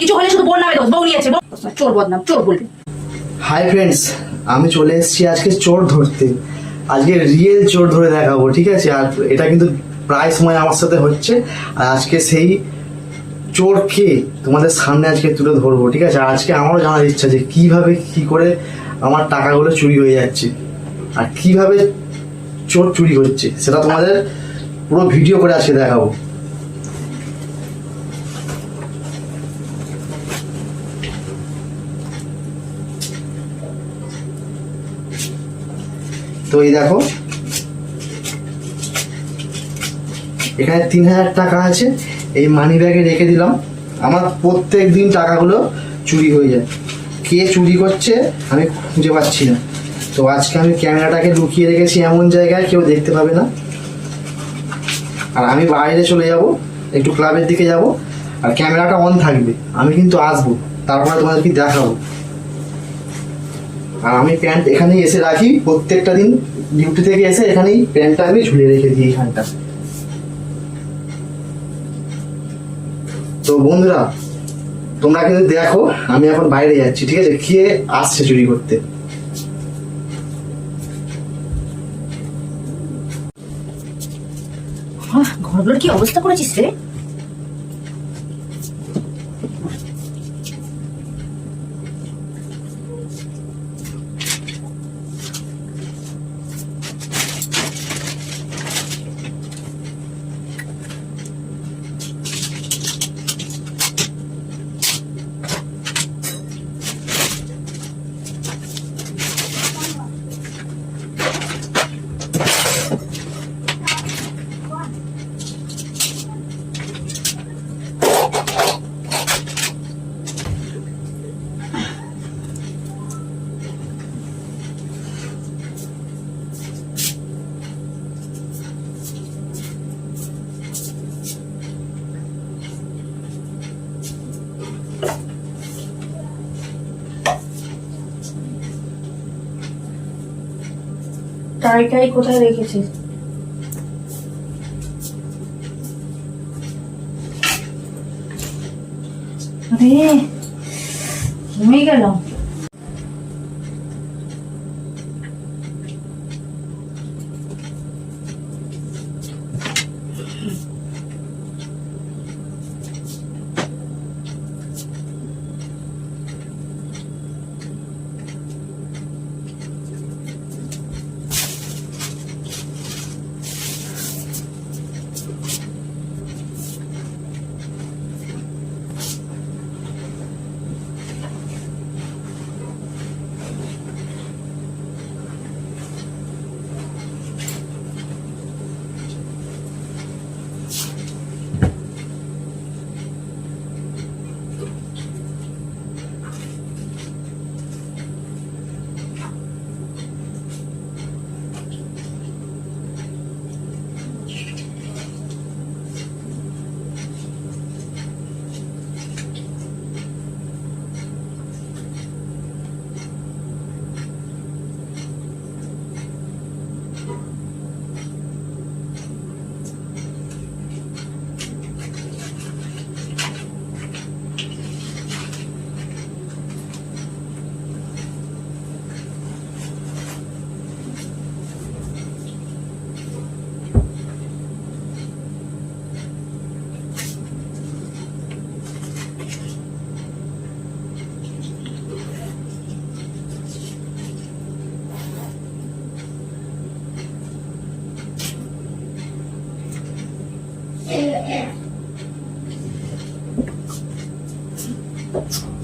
কিছু হলে শুধু বোন নামে দোষ, বউ নিয়েছে চোর বদনাম, চোর বলবে। হাই ফ্রেন্ডস আমি চলে এসেছি আজকে চোর ধরতে। আজকে রিয়েল চোর ধরে দেখাবো, ঠিক আছে? আর এটা কিন্তু প্রায় সময় আমার সাথে হচ্ছে। আর আজকে সেই চোরকে তোমাদের সামনে আজকে তুলে ধরবো, ঠিক আছে? আজকে আমারও জানার ইচ্ছা যে কীভাবে কি করে আমার টাকাগুলো চুরি হয়ে যাচ্ছে। আর কীভাবে চোর চুরি হচ্ছে, সেটা তোমাদের পুরো ভিডিও করে আজকে দেখাবো। তো এই দেখো, এখানে তিন হাজার টাকা আছে, এই মানি ব্যাগে রেখে দিলাম। আমার প্রত্যেক দিন টাকাগুলো চুরি হয়ে যায়। কে চুরি করছে আমি খুঁজে পাচ্ছি না। তো আজকে আমি ক্যামেরাটাকে লুকিয়ে রেখেছি এমন জায়গায়, কেউ দেখতে পাবে না। আর আমি বাইরে চলে যাব, একটু ক্লাবের দিকে যাব, আর ক্যামেরাটা অন থাকবে। আমি কিন্তু আসব, তারপরে তোমাদেরকে দেখাবো। আর আমি প্যান্ট এখানেই এসে রাখি, প্রত্যেকটা দিন ডিউটি থেকে এসে এখানেই প্যান্টটা আমি ঝুলিয়ে রেখে দিই এখানটা। তো বন্ধুরা, তোমরা কিন্তু দেখো, আমি এখন বাইরে যাচ্ছি, ঠিক আছে? কে আসছে চুরি করতে? ঘরগুলোর কি অবস্থা করেছিস রে? টাইটাই কোথায় রেখেছিস আরে ঘুমিয়ে গেলাম Thank you.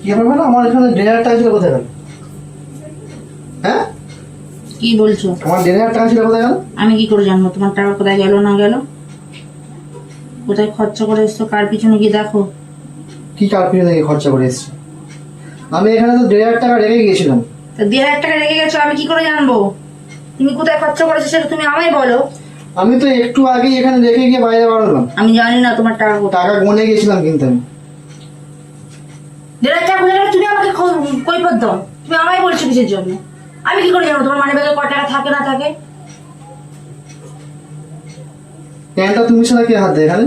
কি না আমার এখানে টাকা ছিল কোথায়? গেল কি বলছো? আমার দেড় হাজার টাকা ছিল কোথায় গেল? আমি কি করে জানব? তোমার টাকা কোথায় গেল না গেল? কোথায় খরচা করে এসছো? কার পিছনে গিয়ে দেখো। কি কার পিছনে থেকে খরচা করে এসছো? আমি এখানে তো দেড় হাজার টাকা রেখে গিয়েছিলাম। তা দেড় হাজার টাকা রেখে গেছো আমি কি করে জানব? তুমি কোথায় খরচা করেছ সেটা তুমি আমায় বলো। আমি তো একটু আগেই এখানে রেখে গিয়ে বাইরে বাড়লাম আমি জানি না তোমার টাকা কোথায়। টাকা গুনে গেছিলাম কিন্তু আমি। দেড় হাজার টাকা তুমি আমাকে কৈফত দাও। তুমি আমায় বলছো কিসের জন্য? আমি কি করে জানব? তোমার মানে ব্যাগে ক টাকা থাকে না থাকে? প্যান্টটা তুমি ছাড়া কে হাত এখানে?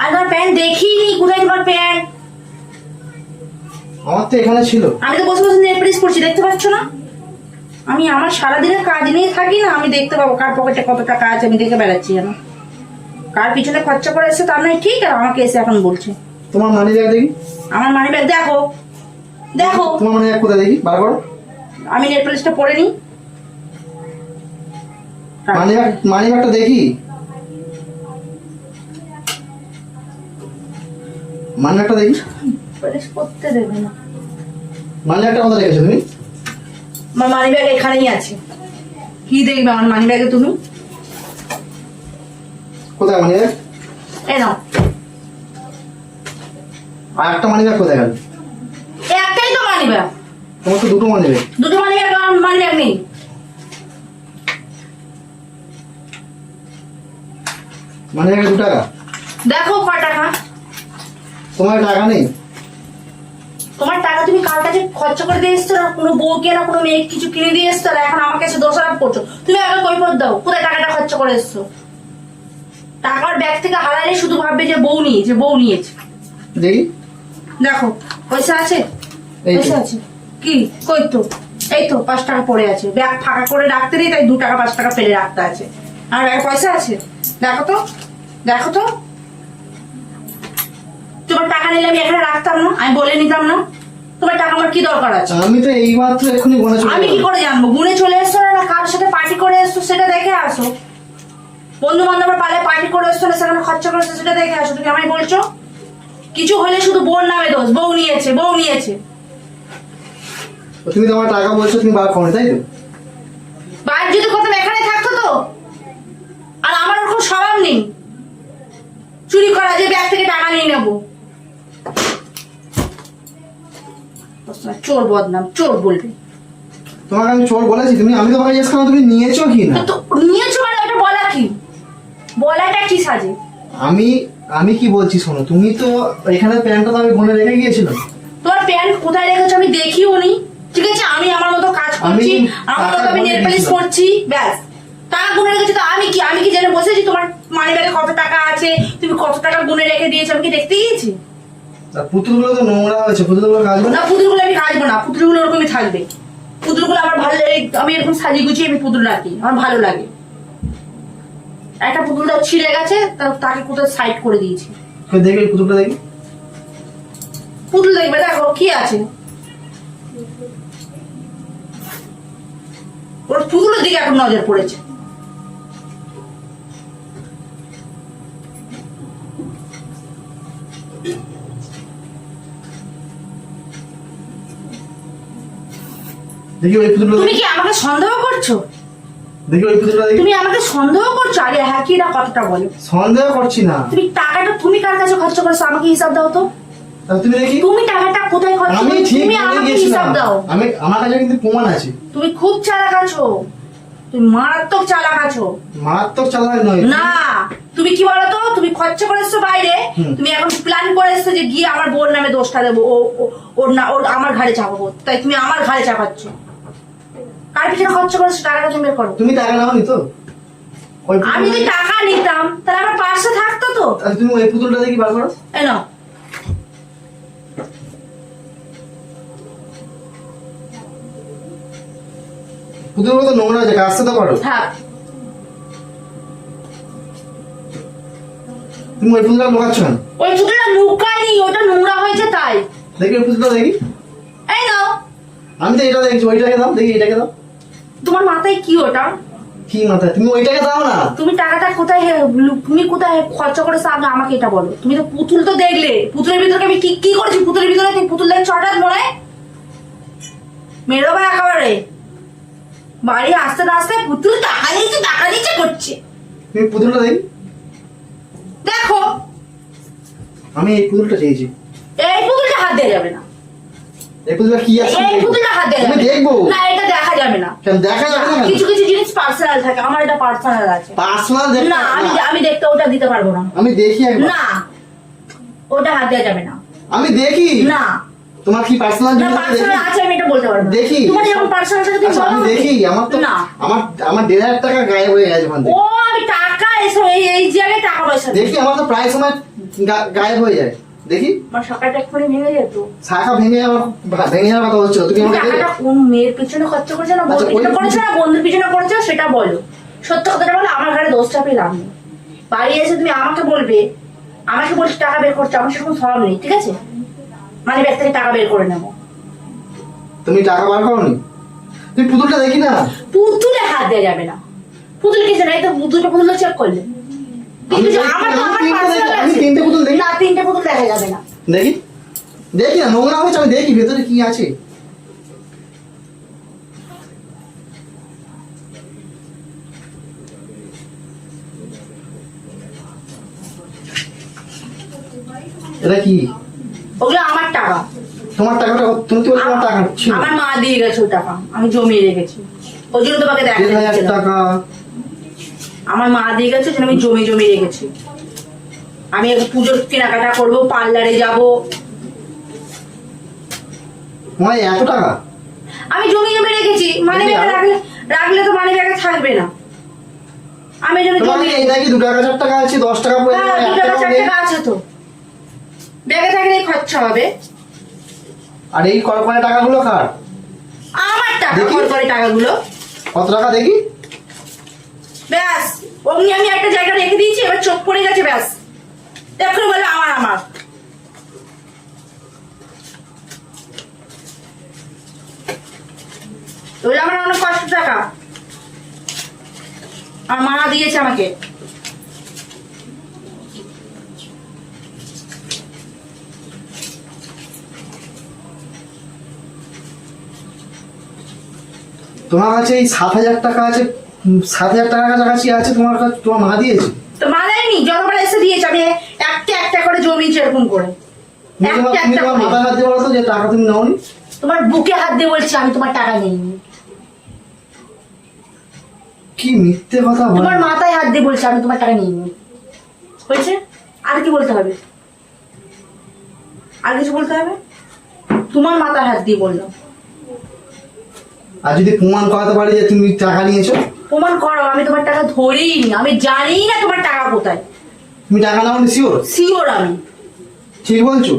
আর তোমার প্যান্ট দেখিনি কোথায় তোমার প্যান্ট? আমার তো এখানে ছিল। আমি তো বসে বসে নেট প্রেস করছি দেখতে পাচ্ছ না? আমি আমার সারাদিনের কাজ নিয়ে থাকি না আমি দেখতে পাবো কার পকেটে কত টাকা আছে আমি দেখে বেড়াচ্ছি যেন। কার পিছনে খরচা করে এসছে তার নয় ঠিক আর আমাকে এসে এখন বলছে। তোমার মানি ব্যাগ দেখি। আমার মানি ব্যাগ দেখো। দেখো। তোমার মানি ব্যাগ কোথায় দেখি? বার করো। আমি নেট প্রেসটা পরে নিই। মানি ব্যাগ মানি ব্যাগটা দেখি। মানি ব্যাগটা দেখি প্রেস করতে দেবে না। মানি ব্যাগটা কোথায় রেখেছো তুমি? আমার মানি ব্যাগ এখানেই আছে। কি দেখবে আমার মানি ব্যাগে তুমি? কোথায় মানি ব্যাগ এ নাও। আর একটা মানি ব্যাগ কোথায় গেল? একটাই তো মানি ব্যাগ তোমার তো দুটো মানি ব্যাগ দুটো মানি ব্যাগ আমার মানি ব্যাগ নেই মানি ব্যাগে দু টাকা? দেখো ক টাকা। তোমার টাকা নেই? তোমার টাকা তুমি কার কাছে খরচা করে দিয়ে এসছো না? কোনো বউকে না কোনো মেয়ে কিছু কিনে দিয়ে এসছো? না এখন আমাকে এসে দোষারোপ করছ। তুমি আগে কৈফত দাও। কোথায় টাকাটা খরচা করে এসছো? টাকার ব্যাগ থেকে হারালে শুধু ভাববে যে বউ নিয়েছে বউ নিয়েছে। দেখি দেখো পয়সা আছে? পয়সা আছে। কি? কই তো? এই তো পাঁচ টাকা পড়ে আছে। ব্যাগ ফাঁকা করে রাখতে দিই তাই দু টাকা পাঁচ টাকা ফেলে রাখতে আছে। আর ব্যাগে পয়সা আছে? দেখো তো দেখো তো। তোমার টাকা নিলে আমি এখানে রাখতাম না আমি বলে নিতাম না। তোমার টাকা আমার কি দরকার আছে? আমি তো এই মাত্র এক্ষুনি গোনা চলে আমি কি করে জানব? গুনে চলে এসছো না কার সাথে পার্টি করে এসছো সেটা দেখে আসো। বন্ধু বান্ধবের পালে পার্টি করে এসছো না সেখানে খরচা করে এসছো সেটা দেখে আসো। তুমি আমায় বলছো? কিছু হলে শুধু বোন নামে দোষ। বউ নিয়েছে বউ নিয়েছে। তুমি তোমার টাকা বলছো তুমি বার করো তাই তো? বাইরে যদি কোথাও এখানে থাকতো তো? আর আমার ওরকম স্বভাব নেই। চুরি করা যে ব্যাগ থেকে টাকা নিয়ে নেব। চোর বদনাম চোর বলবে। তোমাকে আমি চোর বলেছি তুমি আমি তোমাকে জিজ্ঞেস করলাম তুমি নিয়েছো কি না? তো নিয়েছো মানে ওটা বলা কি? বলাটা কি সাজে? আমি আমি কি বলছি শোনো তুমি তো এখানে প্যান্টটা তো আমি গুনে রেখে গিয়েছিলাম। তোমার প্যান্ট কোথায় রেখেছো আমি দেখিও নি। ঠিক আছে আমি আমার মতো কাজ করছি আমার মতো আমি নেল পালিশ করছি ব্যাস। টাকা গুনে রেখেছি তো আমি কি আমি কি জেনে বসেছি তোমার মানি ব্যাগে কত টাকা আছে? তুমি কত টাকা গুনে রেখে দিয়েছ আমি কি দেখতে গিয়েছি পুতুলগুলো তো নোংরা হয়েছে পুতুলগুলো কাজবে না? না পুতুলগুলো আমি কাচবো না পুতুলগুলো ওরকমই থাকবে। পুতুলগুলো আমার ভালো লাগে আমি এরকম সাজিয়ে গুছিয়ে আমি পুতুল রাখি আমার ভালো লাগে। একটা পুতুলটা ছিঁড়ে গেছে তাকে কোথাও সাইড করে দিয়েছি। কই দেখি এই পুতুলটা দেখি পুতুল দেখবে দেখো কি আছে? ওর পুতুলের দিকে এখন নজর পড়েছে। দেখি ওই পুতুলটা তুমি কি আমাকে সন্দেহ করছ? দেখি ওই পুতুলটা দেখি। তুমি আমাকে সন্দেহ করছ? আগে হ্যাঁ কি না কথাটা বলো। সন্দেহ করছি না। তুমি টাকাটা তুমি কার কাছে খরচ করেছ? আমাকে হিসাব দাও তো। তুমি দেখি। তুমি টাকাটা কোথায় খরচ আমি ঠিক তুমি আমাকে হিসাব দাও। আমি আমার কাছে কিন্তু প্রমাণ আছে। তুমি খুব চালাক আছো। তুমি মারাত্মক চালাক আছো। মারাত্মক চালাক নয়। না তুমি কি বলতো? তুমি খরচা বাইরে। তুমি এখন প্ল্যান করে যে গিয়ে আমার বোন নামে দোষটা দেবো। ও ওর না ওর আমার ঘাড়ে চাপাবো। তাই তুমি আমার ঘাড়ে চাপাচ্ছ। কার পিছনে খরচা করেছ? টাকাটা তুমি করো। তুমি টাকা নাওনি তো। আমি যদি টাকা নিতাম তাহলে আমার পার্সে থাকতো তো। তুমি ওই পুতুলটা দেখি বার করো। এই নাও। পুতুল তো নোংরা আছে কাজটা তো পারো থাক তুমি ওই পুতুলটা লোকাচ্ছ না ওই পুতুলটা লুকায়নি ওটা নোংরা হয়েছে তাই। দেখি ওই পুতুলটা দেখি। এই নাও। আমি তো এটা দেখছি ওইটাকে দাও দেখি এটাকে দাও। তোমার মাথায় কি ওটা? কি মাথায়? তুমি ওইটাকে দাও না। তুমি টাকাটা কোথায় তুমি কোথায় খরচা করেছ? আগে আমাকে এটা বলো। তুমি তো পুতুল তো দেখলে। পুতুলের ভিতরে আমি কি কি করেছি? পুতুলের ভিতরে তুমি পুতুল দেখে হঠাৎ মনে হয়? মেরো ভাই একেবারে। বাড়ি আসতে আসতে পুতুল টাকা নিচ্ছে টাকা করছে। তুমি পুতুলটা দেখি দেখো। আমি এই পুতুলটা চেয়েছি। এই পুতুলটা হাত দেওয়া যাবে না। এই পুতুলটা কি আছে? এই পুতুলটা হাত দেওয়া আমি যাবে দেখব। না এটা দেখা যাবে না। কেন দেখা যাবে না কিছু কিছু জিনিস পার্সোনাল থাকে। আমার এটা পার্সোনাল আছে। পার্সোনাল না আমি আমি দেখতে ওটা দিতে পারব না। আমি দেখি না ওটা হাত দেওয়া যাবে না। আমি দেখি। না। তোমার কি পার্সোনাল আছে দেখি? আমি এটা বলতে পারব দেখি। তোমার যখন পার্সোনাল থাকে তুমি আচ্ছা আমি বলো। দেখি আমার তো আমার আমার দেড় হাজার টাকা গায়েব হয়ে গেছে থেকে। ও আমি টাকা এই এই জায়গায় টাকা পয়সা দেখি আমার তো প্রায় সময় গায়েব হয়ে যায়। দেখি। আমার ভেঙে যেত শাখা ভেঙে আমার ভেঙে যাওয়ার কথা হচ্ছিল তুমি তুমি আমাকে? কোন মেয়ের পিছনে খরচ করছ না আচ্ছা, বন্ধুর পিছনে করেছ না বন্ধুর পিছনে করেছ সেটা বলো। সত্য কথাটা বলো আমার ঘরে দোষটা পেলাম না বাড়ি এসে তুমি আমাকে বলবে আমাকে বলছি টাকা বের করছ আমার সেরকম স্বভাব নেই ঠিক আছে? মানে ব্যাগ থেকে টাকা বের করে নেব। তুমি টাকা বার করনি? তুমি পুতুলটা দেখি না? পুতুলে হাত দেওয়া যাবে না। পুতুল কিছু নাই তো পুতুলটা পুতুল চেক করলে। আমি কিন্তু দেখি- আমার তো আমার তিনটে personal দেখি- আমি আছে। তিনটে পুতুল দেখি। না তিনটে পুতুল দেখা যাবে না। দেখি। দেখি না নোংরা হয়েছে আমি দেখি ভেতরে কি আছে। এটা কি? ওগুলো আমার টাকা। তোমার টাকাটা তুমি তো তোমার টাকা ছিল। আমার মা দিয়ে গেছে ওই টাকা। আমি জমিয়ে রেখেছি। ওই জন্য তোমাকে দেখা হাজার টাকা। আমার মা দিয়ে গেছে জন্য আমি জমি জমি রেখেছি। আমি পুজোর কেনাকাটা করব পার্লারে যাব। তোমার এত টাকা? আমি জমি জমি রেখেছি। মানে রাখলে রাখলে তো মানে ব্যাগে থাকবে না। আমি জন্য জমি এই দেখি দু টাকা চার টাকা আছে দশ টাকা হ্যাঁ টাকা আছে তো। ব্যাগে থাকলে খরচা হবে। আর এই কয় টাকাগুলো কার? আমার টাকা দেখি। করে টাকাগুলো। কত টাকা দেখি? ব্যাস অমনি আমি একটা জায়গা রেখে দিয়েছি এবার চোখ পড়ে গেছে ব্যাস। এখন বলে আমার আমার। ওই আমার অনেক কষ্ট টাকা। আমার মা দিয়েছে আমাকে। তোমার কাছে এই সাত হাজার টাকা আছে সাত হাজার টাকার কাছাকাছি আছে তোমার কাছে তোমার মা দিয়েছে? তো মা দেয়নি যতবার এসে দিয়েছে আমি একটা একটা করে জমিয়েছি এরকম করে। একটা একটা তোমার মাথায় হাত দিয়ে বলো তো যে টাকা তুমি নাওনি। তোমার বুকে হাত দিয়ে বলছি আমি তোমার টাকা নেইনি। কি মিথ্যে কথা তোমার মাথায় হাত দিয়ে বলছে আমি তোমার টাকা নিইনি। হয়েছে আর কি বলতে হবে? আর কিছু বলতে হবে? তোমার মাথায় হাত দিয়ে বললাম। আর যদি প্রমাণ করাতে পারি যে তুমি টাকা নিয়েছো? প্রমাণ করো আমি তোমার টাকা ধরেই নি আমি জানি না তোমার টাকা কোথায়। তুমি টাকা নাওনি শিওর সিওর আমি। ঠিক বলছো?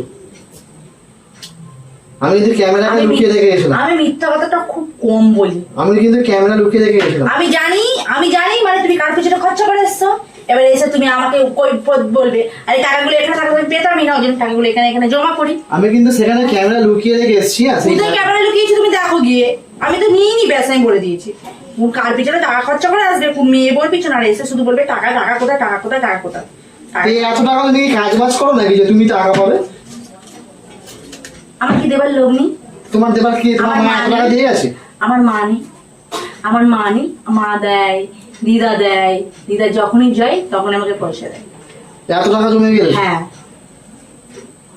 আমি কিন্তু ক্যামেরাকে আমি লুকিয়ে রেখে গেছিলাম। আমি মিথ্যা কথাটা খুব কম বলি। আমি কিন্তু ক্যামেরা লুকিয়ে রেখে গেছিলাম। আমি জানি আমি জানি মানে তুমি কার পিছনে খরচা করে এসছো? এবার এসে তুমি আমাকে কৈফত বলবে? আর এই টাকাগুলো এখানে থাকলে আমি পেতামই না ওই জন্য টাকাগুলো এখানে এখানে জমা করি। আমি কিন্তু সেখানে ক্যামেরা লুকিয়ে রেখে এসেছি কোথায় ক্যামেরা লুকিয়েছি তুমি দেখো গিয়ে। আমি তো নিয়ে নি ব্যাস আমি বলে দিয়েছি। কোন কার পিছনে টাকা খরচা করে আসবে? মেয়ে বল পিছনে। আর এসে শুধু বলবে টাকা টাকা কোথায় টাকা কোথায় টাকা কোথায়? এই এত টাকা তুমি কি কাজ বাজ করো নাকি যে তুমি টাকা পাবে? আমার কি দেবার লোক নেই? তোমার দেবার কি তোমার আমার মা টাকা দিয়ে গেছে? আমার মা নেই। আমার মা নেই মা দেয়। দিদা দেয় দিদা যখনই যাই তখন আমাকে পয়সা দেয়। এত টাকা জমে গেছে হ্যাঁ।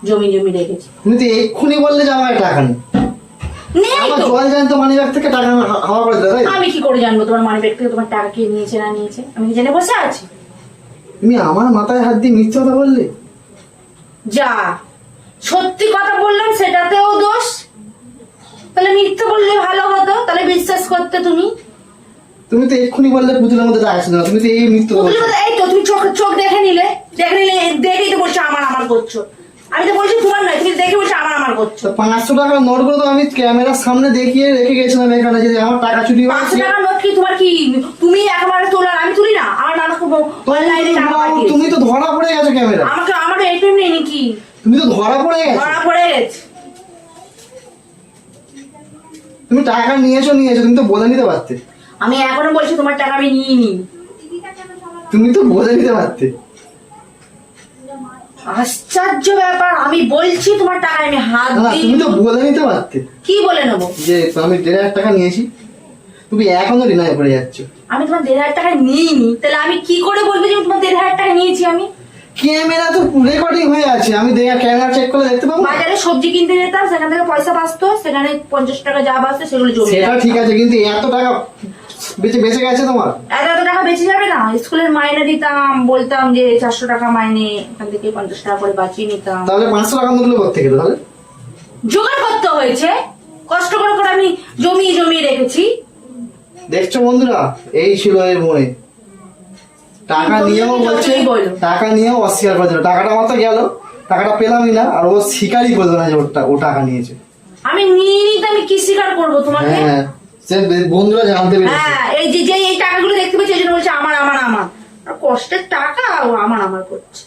জমি জমি রেখেছি। তুমি তো এক্ষুনি বললে যে আমার টাকা নেই। থেকে? আমি কি করে জানব তোমার মানি ব্যাগ থেকে তোমার টাকা কে নিয়েছে না নিয়েছে? আমি জেনে বসে আছি? তুমি আমার মাথায় হাত দিয়ে মিথ্যে কথা বললে? যা। সত্যি কথা বললাম সেটাতেও দোষ। তাহলে মিথ্যে বললে ভালো হতো। তাহলে বিশ্বাস করতে তুমি। তুমি তো এক্ষুনি বললে পুতুলের মধ্যে টাকা ছিল না তুমি তো এই মিথ্যে পুতুলের বলছো। মতো এই তো তুমি চোখ চোখ দেখে নিলে। দেখে নিলে দেখেই তো বলছো আমার আমার করছ। আমি তো বলছি তোমার নয় তুমি দেখে বলছি আমার আমার করছ। তো আমি ক্যামেরার সামনে দেখিয়ে রেখে গেছিলাম এখানে যে আমার টাকা চুরি পাঁচশো হয়েছে নোট কি তোমার কি তুমি একেবারে তোলার আমি তুলি না? আমার নানাকে অনলাইনে টাকা তুমি তো ধরা পড়ে গেছো ক্যামেরা। আমাকে আমার এটিএম নেই নাকি? তুমি তো ধরা পড়ে গেছো। ধরা পড়ে গেছে। তুমি টাকা নিয়েছো নিয়েছো তুমি তো বলে নিতে পারতে। আমি এখনও বলছি তোমার টাকা আমি নিয়ে নি তুমি তো বলে নিতে পারতে। আশ্চর্য ব্যাপার আমি বলছি তোমার টাকা আমি হাত দিই তুমি তো বলে নিতে পারতে। কি বলে নেব? যে আমি দেড় হাজার টাকা নিয়েছি তুমি এখনও রিনায় পড়ে যাচ্ছ। আমি তোমার দেড় হাজার টাকা নিইনি তাহলে আমি কি করে বলব যে তোমার দেড় হাজার টাকা নিয়েছি আমি? ক্যামেরা তো রেকর্ডিং হয়ে আছে আমি ক্যামেরা চেক করে দেখতে পাবো বাজারে সবজি কিনতে যেতাম সেখান থেকে পয়সা বাঁচতো সেখানে পঞ্চাশ টাকা যা বাঁচতো সেগুলো জমে সেটা ঠিক আছে কিন্তু এত টাকা বেঁচে বেঁচে গেছে তোমার? এত এত টাকা বেঁচে যাবে না। স্কুলের মাইনে দিতাম বলতাম যে চারশো টাকা মাইনে এখান থেকে পঞ্চাশ টাকা করে বাঁচিয়ে নিতাম। তাহলে পাঁচশো টাকা করতে গেলে তাহলে? জোগাড় করতে হয়েছে। কষ্ট করে করে আমি জমিয়ে জমিয়ে রেখেছি। দেখছ বন্ধুরা এই ছিল এর মনে। টাকা নিয়েও বলছে টাকা নিয়েও অস্বীকার করে দিল টাকাটা আমার তো গেল। টাকাটা পেলামই না আর ও স্বীকারই করল না যে ও টাকা নিয়েছে। আমি নিয়ে নিতে আমি কি স্বীকার করব তোমাকে? হ্যাঁ। সে বন্ধুরা জানতে পেরেছে। হ্যাঁ এই যে যে এই টাকাগুলো দেখতে পাচ্ছি, এই জন্য বলছে আমার আমার আমার। কষ্টের টাকা ও আমার আমার করছে।